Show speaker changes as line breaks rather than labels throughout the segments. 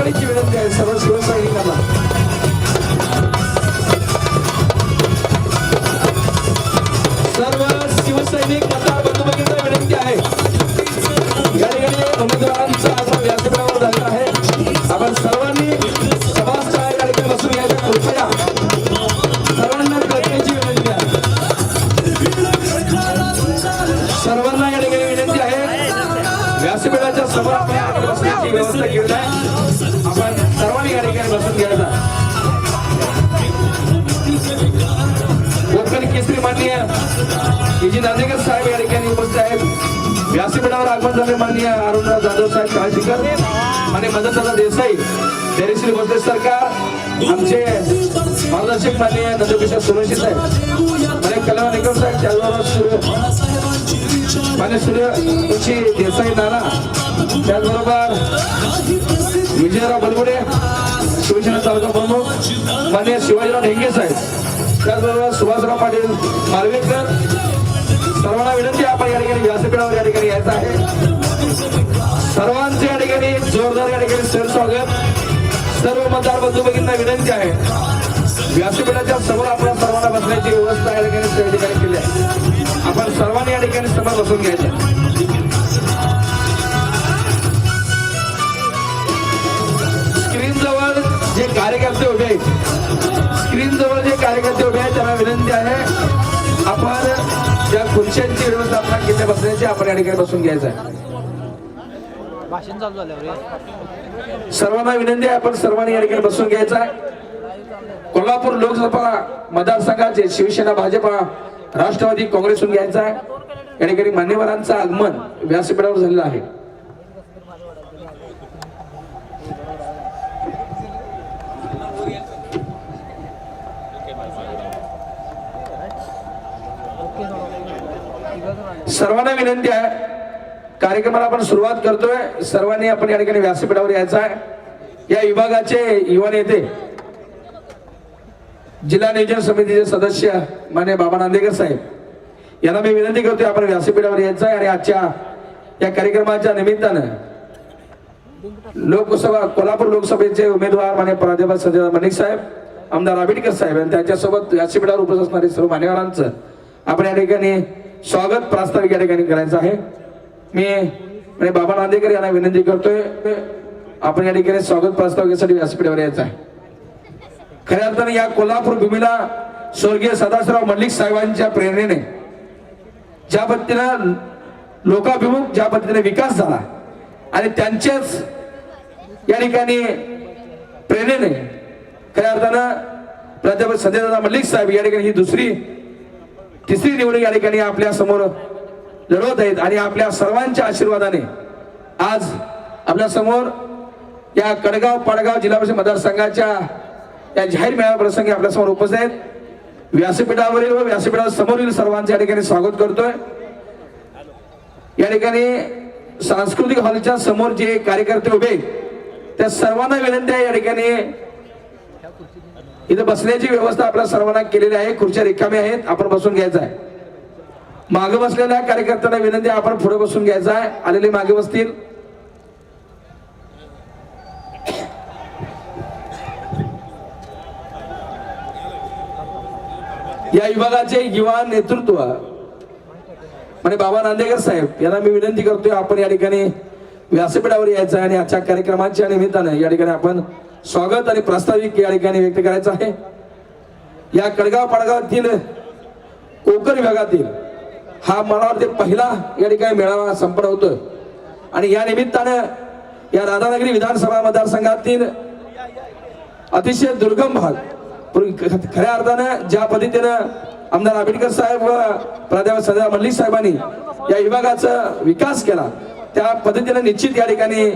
कडकडीची विनंती आहे. सर्व शिवसैनिकांना. सर्व शिवसैनिक मतदार बंधू विनंती आहे. या ठिकाणी उमेदवारांचा आता व्यासपीठावर झालेला व्यासपीठाच्या समोर आपण या बसण्याची व्यवस्था केली आहे. आपण सर्वांनी या ठिकाणी बसून घ्यायचा कोकण केसरी माननीय विजय नांदेकर साहेब या ठिकाणी उपस्थित आहेत. व्यासपीठावर आगमन झाले माननीय अरुणराव जाधव साहेब काळजीकर आणि मदतदादा देसाई धैर्यश्री भोसले सरकार आमचे मार्गदर्शक माननीय नंदकिशोर सुरक्षित साहेब आणि कल्याण निकम साहेब त्याचबरोबर सूर्य ऋषी देसाई नाना त्याचबरोबर विजयराव बलगुडे शिवसेना तालुका प्रमुख मान्य शिवाजीराव ढेंगे साहेब त्याचबरोबर सुभाषराव पाटील मालवेकर सर्वांना विनंती आपण या ठिकाणी व्यासपीठावर या ठिकाणी यायचं आहे. सर्वांचे या ठिकाणी जोरदार या ठिकाणी सर स्वागत. सर्व मतदार बंधू भगिनींना विनंती आहे. व्यासपीठाच्या समोर आपल्या सर्वांना बसण्याची व्यवस्था समोर बसून घ्यायचं. स्क्रीन जवळ जे कार्यकर्ते उभे आहेत स्क्रीन जवळ जे कार्यकर्ते उभे आहेत त्यांना विनंती आहे आपण ज्या खुर्च्यांची व्यवस्थापना केली बसण्याची आपण या ठिकाणी बसून घ्यायचं आहे
भाषण चालू झाल्यावर रे.
सर्वांना विनंती आहे आपण सर्वांनी या ठिकाणी बसून घ्यायचं कोल्हापूर लोकसभा मतदारसंघाचे शिवसेना भाजपा राष्ट्रवादी काँग्रेसून घ्यायचं आहे या ठिकाणी मान्यवरांचं आगमन व्यासपीठावर झालेलं आहे. सर्वांना विनंती आहे. कार्यक्रमाला आपण सुरुवात करतोय. सर्वांनी आपण या ठिकाणी व्यासपीठावर यायचं आहे. या विभागाचे युवा नेते जिल्हा नियोजन समितीचे सदस्य माने बाबा नांदेकर साहेब यांना मी विनंती करतोय आपण व्यासपीठावर यायचं आहे आणि आजच्या या कार्यक्रमाच्या निमित्तानं लोकसभा कोल्हापूर लोकसभेचे उमेदवार मान्य प्राध्यापक संजय मलिक साहेब आमदार आंबेडकर साहेब आणि त्यांच्यासोबत व्यासपीठावर उपस्थित असणारे सर्व मान्यवरांचं आपण या ठिकाणी स्वागत प्रास्ताविक या ठिकाणी करायचं आहे. मी म्हणजे बाबा नांदेकर यांना विनंती करतोय आपण या ठिकाणी स्वागत प्रास्ताविकेसाठी व्यासपीठावर यायचं आहे. खऱ्या अर्थाने या कोल्हापूर भूमीला स्वर्गीय सदाशिवराव मल्लिक साहेबांच्या प्रेरणेने ज्या पद्धतीनं लोकाभिमुख ज्या पद्धतीने विकास झाला आणि त्यांच्याच या ठिकाणी प्रेरणेने खऱ्या अर्थानं प्राध्यापक संजयदादा मल्लिक साहेब या ठिकाणी ही दुसरी तिसरी निवडणूक या ठिकाणी आपल्यासमोर लढवत आहेत आणि आपल्या सर्वांच्या आशीर्वादाने आज आपल्यासमोर या कडगाव पाडगाव जिल्हा परिषद मतदारसंघाच्या या जाहीर मेळाव्या प्रसंगी आपल्यासमोर उपस्थित आहेत. व्यासपीठावरील व व्यासपीठा समोरील सर्वांचे या ठिकाणी स्वागत करतोय. या ठिकाणी सांस्कृतिक हॉलच्या समोर जे कार्यकर्ते उभे त्या सर्वांना विनंती आहे या ठिकाणी. इथं बसण्याची व्यवस्था आपल्या सर्वांना केलेली आहे. खुर्च्या रिकाम्या आहेत. आपण बसून घ्यायचं आहे. मागे बसलेल्या कार्यकर्त्यांना विनंती आपण पुढे बसून घ्यायचा आहे. आलेले मागे बसतील. या विभागाचे युवा नेतृत्व. म्हणजे बाबा नांदेकर साहेब यांना मी विनंती करतोय आपण या ठिकाणी व्यासपीठावर यायचं आहे आणि आजच्या कार्यक्रमाच्या निमित्तानं या ठिकाणी आपण स्वागत आणि प्रास्ताविक या ठिकाणी व्यक्त करायचं आहे. या कडगाव पडगावातील कोकण विभागातील हा मला वाटते पहिला या ठिकाणी मेळावा संपन्न होतोय. आणि या निमित्तानं या राधानगरी विधानसभा मतदारसंघातील अतिशय दुर्गम भाग खऱ्या अर्थानं ज्या पद्धतीनं आमदार आंबेडकर साहेब व प्राध्यापक सदा मल्लिक साहेबांनी या विभागाचा विकास केला त्या पद्धतीनं निश्चित या ठिकाणी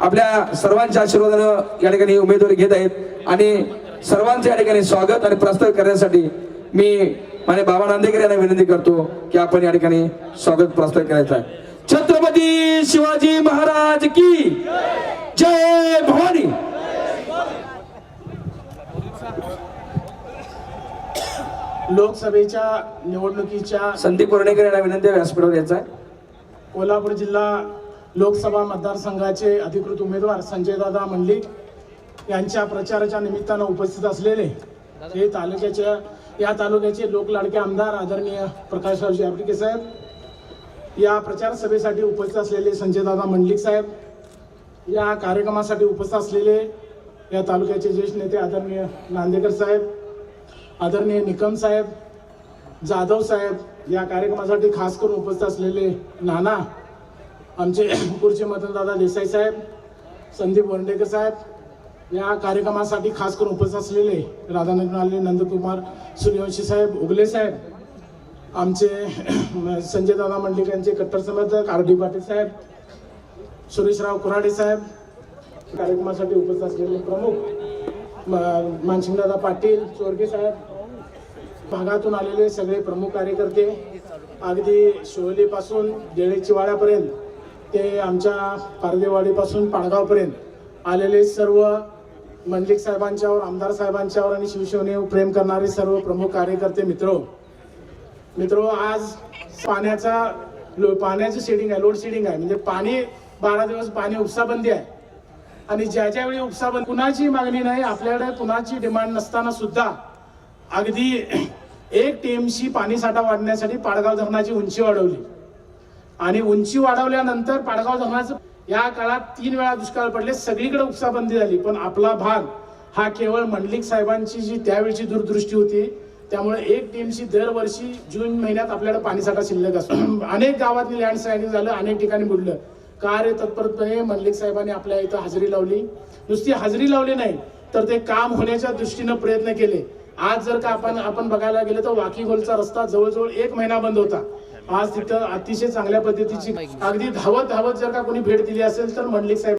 आपल्या सर्वांच्या आशीर्वादानं या ठिकाणी उमेदवारी घेत आहेत आणि सर्वांचं या ठिकाणी स्वागत आणि प्रस्ताव करण्यासाठी मी माझ्या बाबा नांदेकर यांना विनंती करतो की आपण या ठिकाणी स्वागत प्रस्ताव करायचं आहे. छत्रपती शिवाजी महाराज की जय भवानी!
लोकसभेच्या निवडणुकीच्या
संदीप वर्णेकर यांना विनंती व्यासपीठावर यायचं आहे
कोल्हापूर जिल्हा लोकसभा मतदारसंघाचे अधिकृत उमेदवार संजयदादा मंडलिक यांच्या प्रचाराच्या निमित्तानं उपस्थित असलेले हे तालुक्याच्या या तालुक्याचे लोकलाडके आमदार आदरणीय प्रकाशरावजी आर्टिके साहेब या प्रचार सभेसाठी उपस्थित असलेले संजयदादा मंडलिक साहेब या कार्यक्रमासाठी उपस्थित असलेले या तालुक्याचे ज्येष्ठ नेते आदरणीय नांदेकर साहेब आदरणीय निकम साहेब जाधव साहेब या कार्यक्रमासाठी खास करून उपस्थित असलेले नाना आमचे पुढचे मदनदादा देसाई साहेब संदीप वंडेकर साहेब या कार्यक्रमासाठी खास करून उपस्थित असलेले राधानगरी नंदकुमार सूर्यवंशी साहेब उगले साहेब आमचे संजय दादा मंडलिक यांचे कट्टर समर्थक आर डी पाटील साहेब सुरेशराव कुराडे साहेब कार्यक्रमासाठी उपस्थित असलेले प्रमुख म- मानसिंगदादा पाटील चोरगे साहेब भागातून आलेले सगळे प्रमुख कार्यकर्ते अगदी शिवलीपासून देळेचिवाड्यापर्यंत ते आमच्या पारदेवाडीपासून पाडगावपर्यंत आलेले सर्व मंडलिक साहेबांच्यावर आमदार साहेबांच्यावर आणि शिवसेनेवर प्रेम करणारे सर्व प्रमुख कार्यकर्ते मित्र हो. मित्र हो, आज पाण्याचा लो- पाण्याचं शेडिंग आहे लोड शेडिंग आहे. म्हणजे पाणी बारा दिवस पाणी उपसाबंदी आहे. आणि ज्या ज्यावेळी वेळी कुणाची मागणी नाही आपल्याकडे कुणाची डिमांड नसताना सुद्धा अगदी एक टीएमसी पाणी साठा वाढण्यासाठी पाडगाव धरणाची उंची वाढवली. आणि उंची वाढवल्यानंतर पाडगाव धरणाचं या काळात तीन वेळा दुष्काळ पडले सगळीकडे उपसाबंदी झाली. पण आपला भाग हा केवळ मंडलिक साहेबांची जी त्यावेळची दूरदृष्टी होती त्यामुळे एक टीएमसी दरवर्षी जून महिन्यात आपल्याकडे पाणीसाठा शिल्लक असतो. अनेक गावातली लँडस्लायडिंग झालं अनेक ठिकाणी बुडलं. कार्य तत्परपणे मंडलिक साहेबांनी आपल्या इथं हजेरी लावली. नुसती हजेरी लावली नाही तर ते काम होण्याच्या दृष्टीनं प्रयत्न केले. आज जर का आपण आपण बघायला गेलं तर वाकीगोलचा रस्ता जवळजवळ एक महिना बंद होता. आज तिथं अतिशय चांगल्या पद्धतीची अगदी धावत धावत जर का कोणी भेट दिली असेल तर मंडलिक साहेब